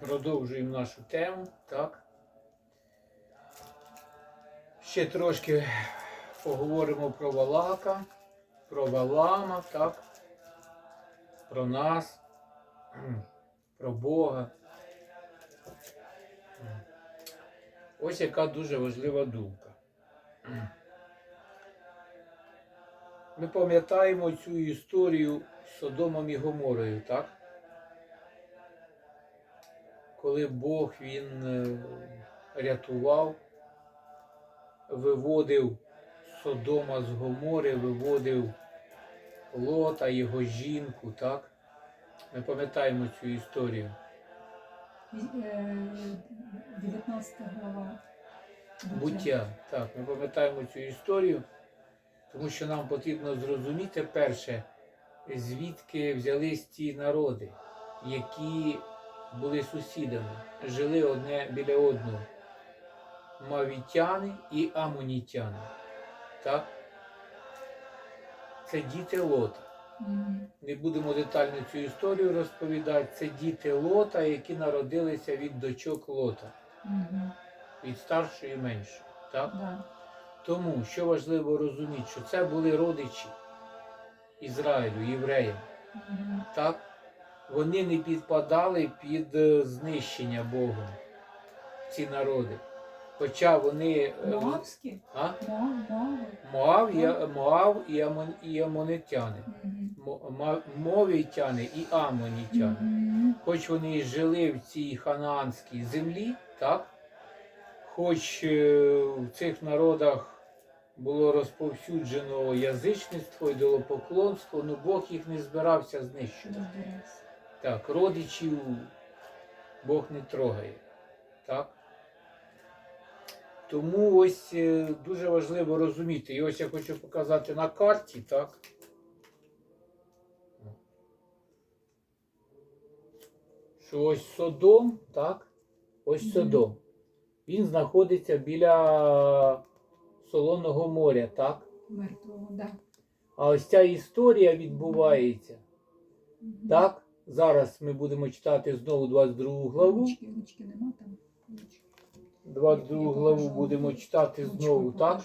Продовжуємо нашу тему, так? Ще трошки поговоримо про Валака, про Валама, так? Про нас, про Бога. Ось яка дуже важлива думка. Ми пам'ятаємо цю історію з Содомом і Гоморою, так? Коли Бог він е, рятував, виводив Содома з Гомори, виводив Лота, його жінку, так? Ми пам'ятаємо цю історію. Е, 19 глава. Буття. Так, ми пам'ятаємо цю історію, тому що нам потрібно зрозуміти перше, звідки взялись ті народи, які були сусідами, жили одне біля одного. Мавітяни і амонітяни. Так? Це діти Лота. Не будемо детально цю історію розповідати. Це діти Лота, які народилися від дочок Лота, від старшої і меншої. Так? Тому що важливо розуміти, що це були родичі Ізраїлю, євреям. Так? Вони не підпадали під е, знищення Богом, ці народи. Хоча вони е, Моавські? а? Моав, Моав, і- Амон, і Амонитяни, Мовітяни і Амонітяни. Хоч вони і жили в цій ханаанській землі, так? хоч е, в цих народах було розповсюджено язичництво, ідолопоклонство, але Бог їх не збирався знищувати. Так, родичів Бог не трогає. Так? Тому ось е, дуже важливо розуміти. І ось я хочу показати на карті, так? Що ось Содом, так? Ось. Содом. Він знаходиться біля Солоного моря, так? Мертвого, да. А ось ця історія відбувається. Мгм. Так, зараз ми будемо читати знову 22 главу. Ручки, ручки нема там. Ручки. 22 Я главу будемо читати знову, так?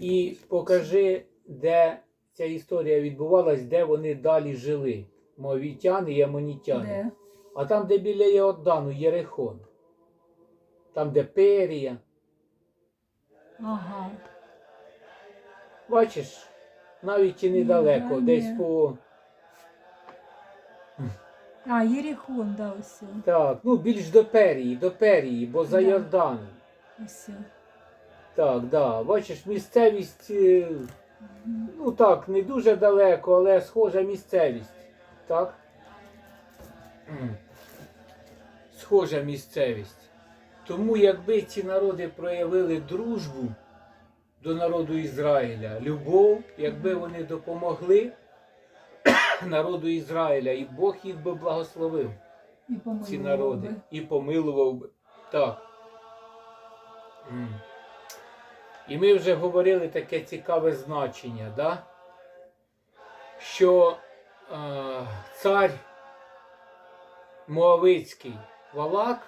І покажи, де ця історія відбувалась, де вони далі жили. Мовітяни і амонітяни. А там, де біля Йордану, Єрихон. Там, де Перія. Ага. Бачиш, навіть і Ну, недалеко, да, десь по. А, Єріхон, да, ось. Так, ну більш до Перії, до Перії, бо за Да. Йорданом. Ось. Так, да. Бачиш, місцевість, е, ну так, не дуже далеко, але схожа місцевість. Так? М. Схожа місцевість. Тому якби ці народи проявили дружбу до народу Ізраїля, любов, якби вони допомогли народу Ізраїля, і Бог їх би благословив, І ці народи, би. і помилував би. Так. І ми вже говорили таке цікаве значення, да? що е, цар Моавицький Валак,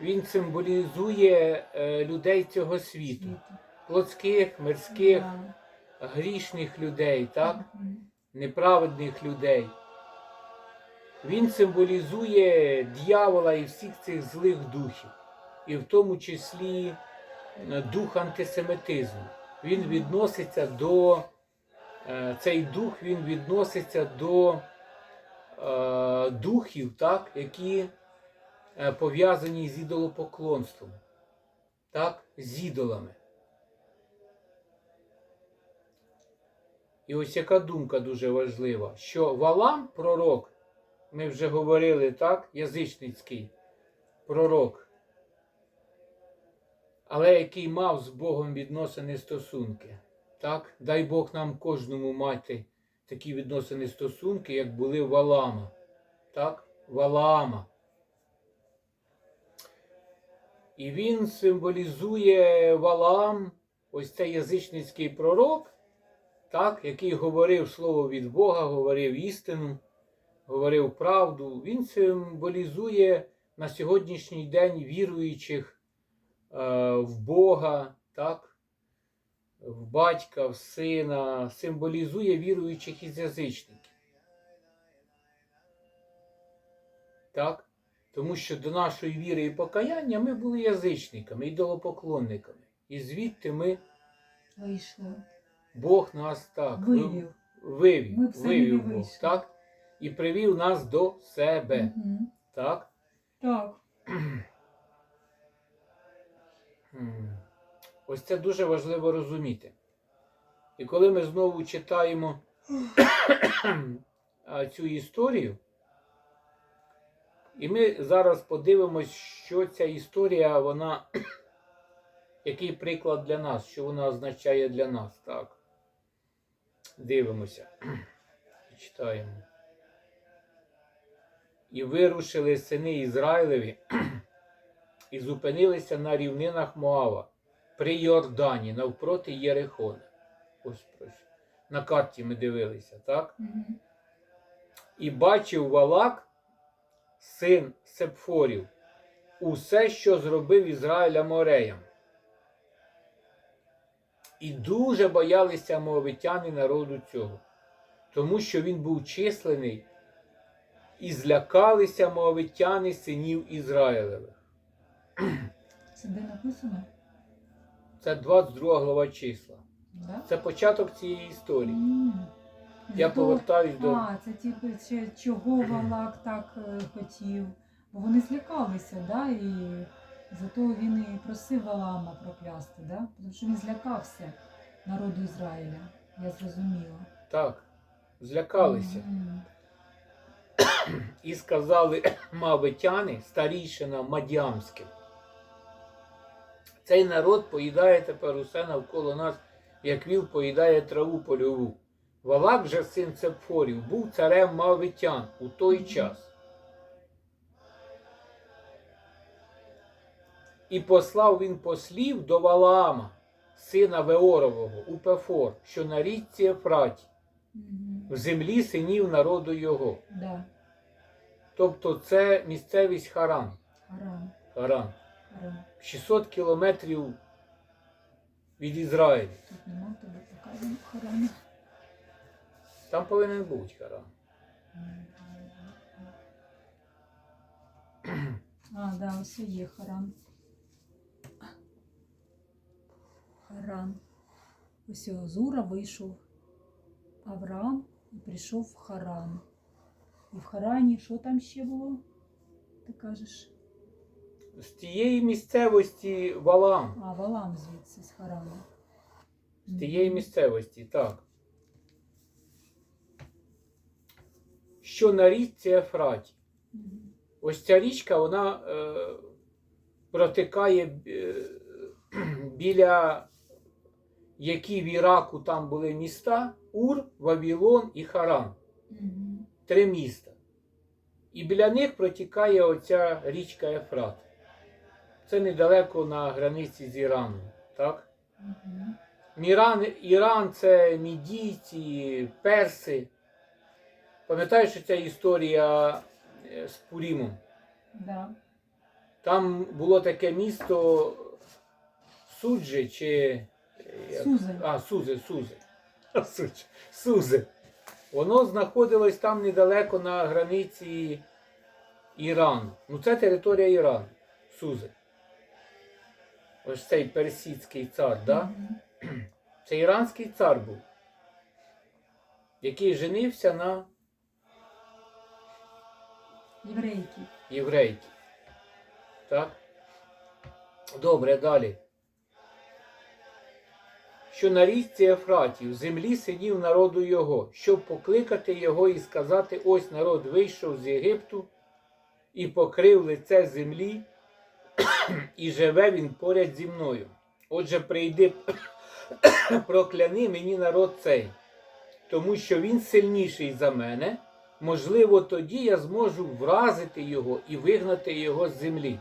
він символізує е, людей цього світу. Плотських, мирських, грішних людей, так? Неправедних людей. Він символізує дьявола і всіх цих злих духів, і в тому числі е, дух антисемітизму. Він відноситься до е, цей дух він відноситься до е, духів, так, які пов'язані з ідолопоклонством, так, з ідолами. І ось яка думка дуже важлива, що Валам, пророк, ми вже говорили так, язичницький пророк, але який мав з Богом відносини стосунки. Так? Дай Бог нам кожному мати такі відносини стосунки, як були Валама. Так? Валаама. І він символізує Валаам, ось цей язичницький пророк, так, який говорив слово від Бога, говорив істину, говорив правду. Він символізує на сьогоднішній день віруючих е, в Бога, так? в батька, в сина, символізує віруючих із язичників. Так? Тому що до нашої віри і покаяння ми були язичниками, ідолопоклонниками. І звідти ми, Вийшло. Бог нас так Вивів. вивів, Ми б самі вивів Бог, вийшли. так? І привів нас до себе. Мгм. Так? Так. М. Ось це дуже важливо розуміти. І коли ми знову читаємо а, цю історію, і ми зараз подивимось, що ця історія, вона, який приклад для нас, що вона означає для нас. Так. Дивимося. Читаємо. І вирушили сини Ізраїлеві і зупинилися на рівнинах Моава при Йордані навпроти Єрихона. Ось. На карті ми дивилися, так? І бачив Валак, син Сепфорів, усе, що зробив Ізраїля Мореям. І дуже боялися моавитяни народу цього, тому що він був числений, і злякалися моавитяни синів Ізраїлевих. Це де написано? Це 22 глава числа. Да? Це початок цієї історії. М. Я Зато- повертаюсь до. А, це типу, чого Валак так е, хотів. Бо вони злякалися, да? і зато він і просив Валаама проклясти, да? тому що він злякався народу Ізраїля. Я зрозуміла. Так, злякалися. І сказали мавитяни, старійшина Мадіамським. Цей народ поїдає тепер усе навколо нас, як віл поїдає траву польову. Валак же син Цепфорів був царем мавитян у той час. І послав він послів до Валаама, сина Веорового, у Пефор, що на річці Ефраті, в землі синів народу його. Да. Тобто це місцевість Харан. Харам. Харан. Харам. 600 кілометрів від Ізраїлю. Тут нема тебе показано Харам. Там повинен бути Харан. А, да, ось є Харан. Харан. Ось Зура вийшов Авраам і прийшов в Харан. І в Харані що там ще було? Ти кажеш? З тієї місцевості Валам. А, Валам звідси з Харану. З тієї місцевості, так. Що на річці Ефраті. Ось ця річка, вона е, протикає е, біля які в Іраку там були міста Ур, Вавілон і Харан. Три міста. І біля них протікає оця річка Ефрат. Це недалеко на границі з Іраном. Так? Мгм. Міран, Іран це мідійці, перси. Пам'ятаєш, що ця історія е, з Пурімом? Да. Там було таке місто Суджі чи. Сузель. А, Сузи, Сузи. Суджі. Сузи. Воно знаходилось там недалеко на границі Ірану. Ну, це територія Ірану. Сузи. Ось цей персидський цар, да? Мгм. Це іранський цар був, який женився на Єврейки. єврейці. Так? Добре, далі. Що на річці Ефраті, в землі сидів народу його, щоб покликати його і сказати: ось народ вийшов з Єгипту і покрив лице землі, і живе він поряд зі мною. Отже, прийди, прокляни мені народ цей, тому що він сильніший за мене. Можливо, тоді я зможу вразити його і вигнати його з землі.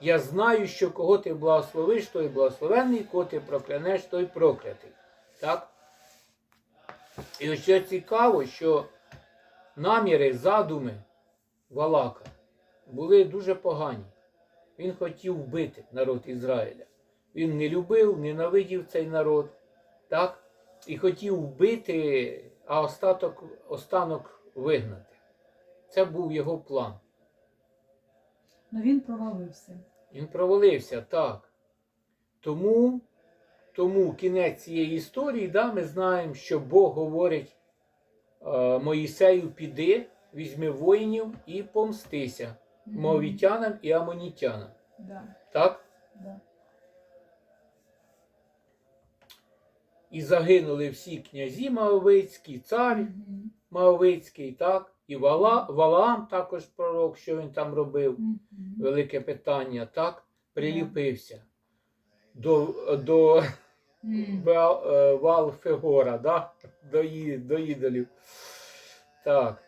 Я знаю, що кого ти благословиш, той благословений, кого ти проклянеш, той проклятий. Так? І ось що цікаво, що наміри, задуми Валака були дуже погані. Він хотів вбити народ Ізраїля. Він не любив, ненавидів цей народ, так? І хотів вбити, а остаток, останок вигнати. Це був його план. Ну він провалився. Він провалився, так. Тому, тому кінець цієї історії, да, ми знаємо, що Бог говорить е, Моїсею, піди, візьми воїнів і помстися Мгм. мовітянам і амонітянам. Да, Так? да. І загинули всі князі Маовицькі, цар Мгм. Маовицький, так? І Вала, Валаам також пророк, що він там робив. Велике питання, так? Приліпився до, до е, Вал Фегора, да? до, до ідолів. Так.